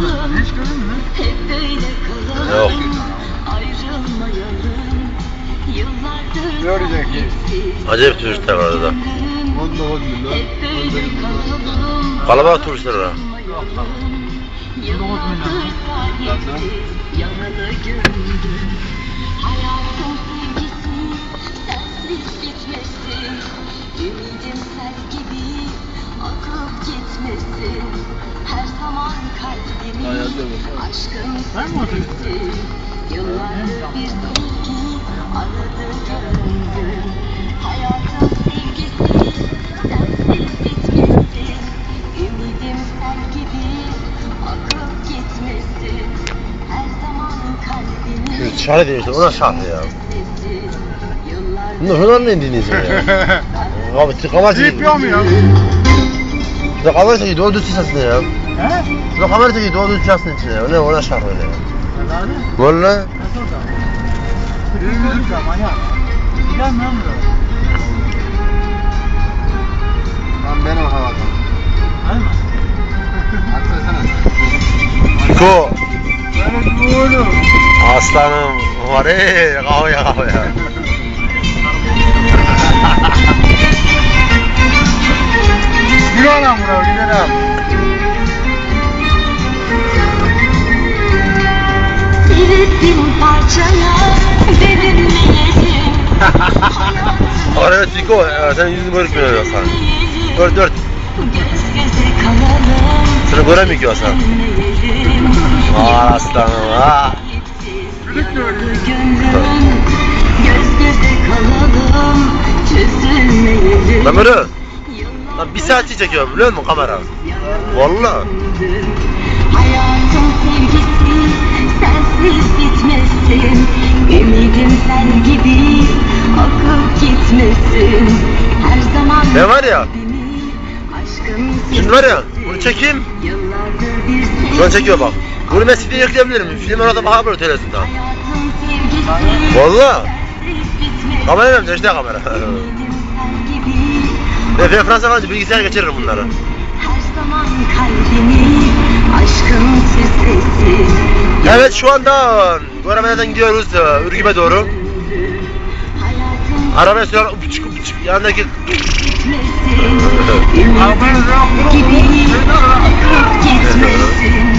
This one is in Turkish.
hiç girmedin. Hiç gördün mü? Hep böyle kalalım. Yok. Ayrılmayalım. Yıllardır Görecek. Acayip turistler var orada. Onda o gün lan. Hep böyle kalalım. Kalabalık turistler var. Yıllardır sahipsiz, yaralı gönlüm. Akıp gitmesin. Her zaman kalbimi aşkın seslesin. Yıllardır bir sevgi aradı gönlüm. Hayatın sevgisi sensiz bitmesin. Ümidim sel gibi akıp gitmesin. Her zaman kalbimi Şu şarkı diyor işte, o nasıl şarkı ya? Bunlar ne dinliyorsun ya? Abi çekiyor. Yapıyor mu ya? Ya. He? Bu kamera çekiyor, doğru düz sesini içine ya. Ne, o ne şarkı öyle ya? Nerede? Valla. Nasıl orada? Yürüyüş ya manyak. Gelmiyor mu? Lan benim havada. Hayır mı? Aksana. Ko. Benim oğlum. Aslanım. Var ey, kahveye kahveye. 102 o. E, sen 100 numara görüyor Hasan. 4 4. Seni göremiyor ki Hasan. Aa aslanım ha. Lan böyle. Lan bir saati çekiyor biliyor musun kamera? Valla. Hayatım sevgisiz, sensiz bitmesin. Ne var ya? Şimdi var ya, bunu çekeyim. Şu an çekiyor bak. Bunu ben CD'ye yükleyebilirim. Film orada bakabilir televizyonda. Hayatın sevgisi Valla. Kamera vermiyor işte kamera. Gibi Ben Fransa falan bilgisayar geçiririm bunları. Evet şu anda Göremeler'den gidiyoruz e, Ürgüp'e doğru. Arabaya sürüyor uçuk uçuk yanındaki Haberiniz yok mu? gibi akıp gitmesin